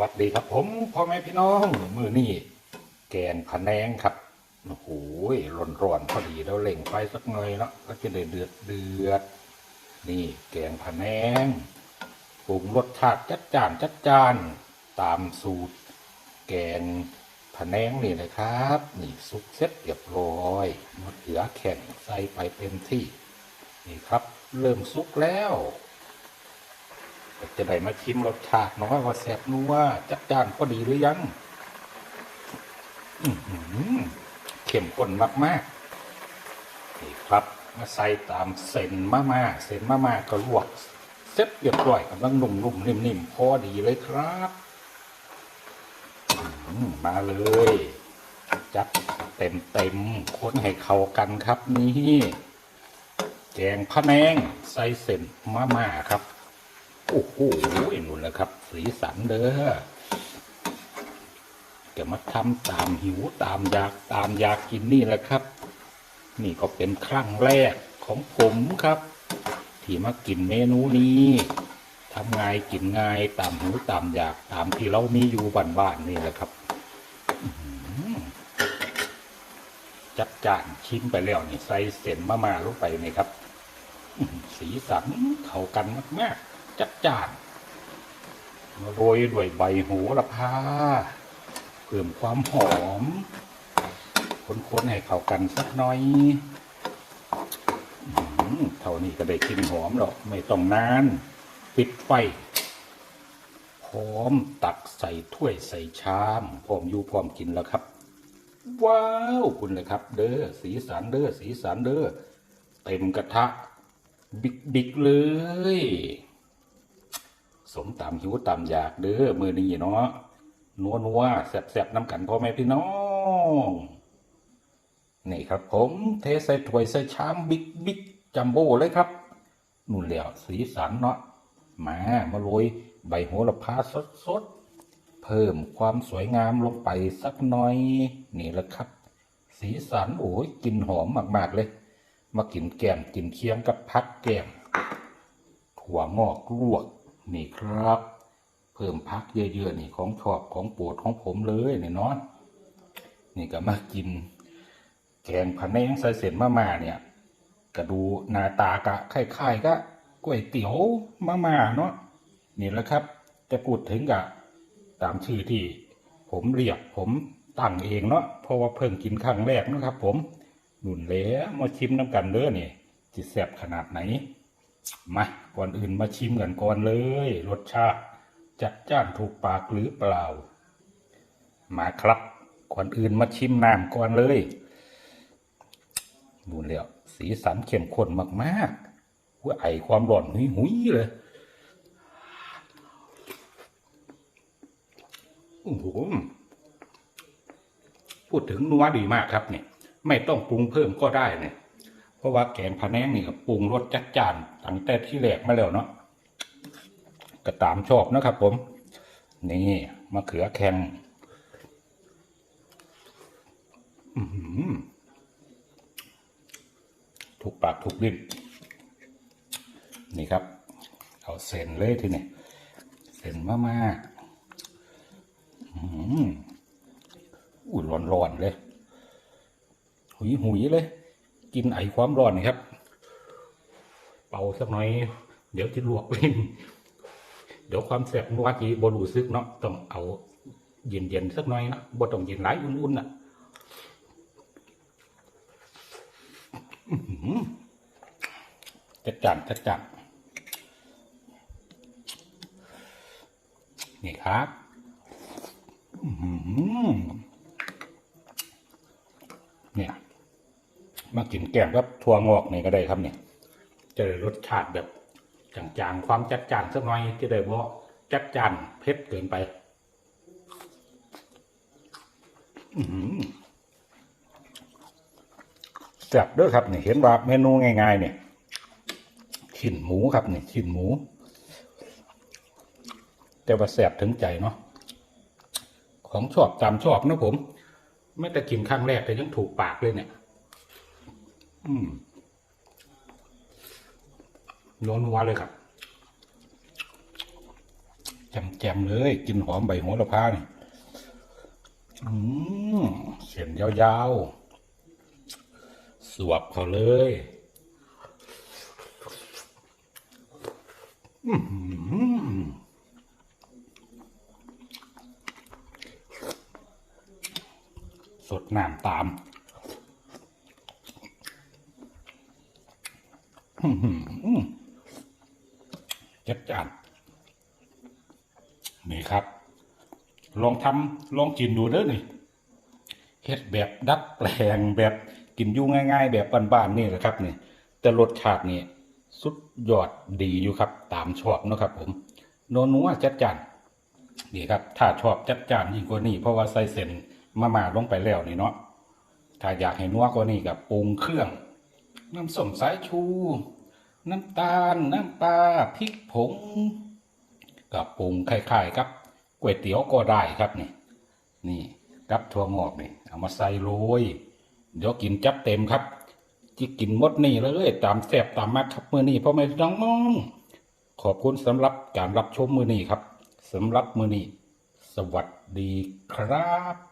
วัสดีครับ ผมพ่อแม่พี่น้องมือนี่แกงผะแนงครับโอ้โหร้อนร้อนๆพอดีแล้วเล่งไฟสักหน่อยแล้วก็จะได้เดือดเดือด นี่แกงผะแนงปรุงรสชาติจัดจานจัดจาน ตามสูตร แกงผะแนงนี่เลยครับ นี่ซุปเซ็ตเรียบร้อยมะเขือแข็งใส่ไปเต็มที่ นี่ครับ เริ่มซุกแล้ว จะได้มาชิมรสชาติน้อยว่าแซ่บนัวจัดจ้านพอดีหรือยังเข้มข้นมากๆนี่ครับมาใส่ตามเส้นมาม่าเส้นมาม่าก็ลวกเสร็จเรียบร้อยกำลังนุ่มๆนิ่มๆพอดีเลยครับมาเลย จัดเต็มเต็มๆคนให้เข้ากันครับนี่ แกงพะแนงใส่เส้นมาม่าครับ โอ้โหนุ่นแหละครับ สีสันเด้อจะมาทำตามหิวตามอยากตามอยากกินนี่แหละครับ นี่ก็เป็นครั้งแรกของผมครับ ที่มากินเมนูนี้ทำง่ายกินง่ายตามหิวตามอยากตามที่เรามีอยู่บ้านๆนี่แหละครับจัดจานชิมไปแล้วนี่ใส่เส้นมามาลงไปนี่ครับ สีสันเข้ากันมาก ๆ จัดจ้านโรยด้วยใบโหระพาเพิ่มความหอมคนๆให้เข้ากันสักน่อยเท่านี้ก็ได้กลินหอมหรอกไม่ต้องนาน ปิดไฟพร้อมตักใส่ถ้วยใส่ชามพร้อมอยู่พร้อมกินแล้วครับ ว้าวคุณเลยครับ เด้อสีสันเด้อสีสันเด้อเต็มกระทะ บิ๊กบิ๊กเลย สมตามหิวตามอยากเด้อมือนี้เนาะนัวนัวแสบแสบๆน้ำกันพ่อแม่พี่น้อง นี่ครับผมเทใส่ถ้วยใส่ชามบิ๊กบิ๊กจัมโบ้เลยครับนู่นแล้วสีสันเนาะมามาโรยใบโหระพาสดสดเพิ่มความสวยงามลงไปสักหน่อย นี่แหละครับ สีสันโอ้ยกลิ่นหอมมาก ๆ เลย มากินแกมกินเคียงกับพักแกมถั่วงอกลวก นี่ครับ เพิ่มพักเยอะๆนี่ของชอบของโปรดของผมเลยนี่เนาะนี่ก็มากิน แกงพะแนงใส่เส้นมาม่าเนี่ยก็ดูหน้าตากะคล้ายๆก็ก๋วยเตี๋ยวมาม่าเนาะนี่แหละครับจะพูดถึงกะตามชื่อที่ผมเรียกผมตั้งเองเนาะเพราะว่าเพิ่งกินครั้งแรกนะครับ ผมนุ่นแล้วมาชิมน้ำกันเด้อนี่จิแซ่บขนาดไหน มาก่อนอื่นมาชิมกันก่อนเลย รสชาติ จัดจ้านถูกปากหรือเปล่า มาครับ ก่อนอื่นมาชิมน้ำก่อนเลย ดูแล้วสีสันเข้มข้นมากๆว่าไอความร้อนหุยหุยๆเลยโอ้โหพูดถึงนัวดีมากครับเนี่ย ไม่ต้องปรุงเพิ่มก็ได้เนี่ย เพราะว่าแกงพะแนงนี่ก็ปรุงรสจัดจานตั้งแต่ที่แรกมาแล้วเนาะก็ตามชอบนะครับ ผม นี่มะเขือแข็งถูกปากถูกลิ้นนี่ครับ เอาเส้นเลยทีนี้เส้นมามาอื้อหืออุ้ยร้อนๆเลย หุยหุยเลย กินไอความร้อนนี่ครับ เป่าสักหน่อย เดี๋ยวจะลวกลิ้นเดี๋ยวความแสบนัวจีบรูซึกเนาะต้องเอาเย็นๆสักหน่อยนะบ่ต้องเย็นหลายอุ่นๆน่ะจัดจานจัดจานนี่ครับเนี่ย มากินแกงกับถั่วงอกนี่ก็ได้ครับเนี่ยจะได้รสชาติแบบจางๆความจัดจานสักหน่อยจะได้บ่จัดจานเผ็ดเกินไปแซ่บด้วยครับเนี่ยเห็นว่าเมนูง่ายๆเนี่ยชิ้นหมูครับเนี่ยชิ้นหมู แต่ว่าแซ่บถึงใจเนาะของชอบตามชอบนะผม ไม่แต่กินครั้งแรกแต่ยังถูกปากเลยเนี่ย อืมนัวๆเลยครับแจมๆเลย กินหอมใบโหระพานี่อืมเสียนยาวๆ สวบเขาเลยอื้อหือสดน้ำตาม อื้อหือ จัดจานนี่ครับ ลองทำลองกินดูเด้อนี่เฮ็ดแบบดัดแปลงแบบกินอยู่ง่าย ๆ แบบบ้านๆนี่แหละครับนี่แต่รสชาตินี่สุดยอดดีอยู่ครับ ตามชอบนะครับ ผมโนนัวจัดจานนี่ครับ ถ้าชอบจัดจานยิ่งกว่านี้เพราะว่าใส่เส้นมาม่าลงไปแล้วนี่เนาะถ้าอยากให้นัวกว่านี้กับปรุงเครื่องน้ำส้มสายชู น้ำตาล น้ำปลาพริกผงกับปรุงคล้ายๆครับก๋วยเตี๋ยวก็ได้ครับนี่ นี่กับถั่วงอกนี่เอามาใส่โรยเดี๋ยวกินจับเต็มครับจิกินมดนี่เลยตามแซ่บตามมักครับมือนี้พ่อแม่น้องมอง ขอบคุณสำหรับการรับชมมือนี้ครับสำหรับมือนี้สวัสดีครับ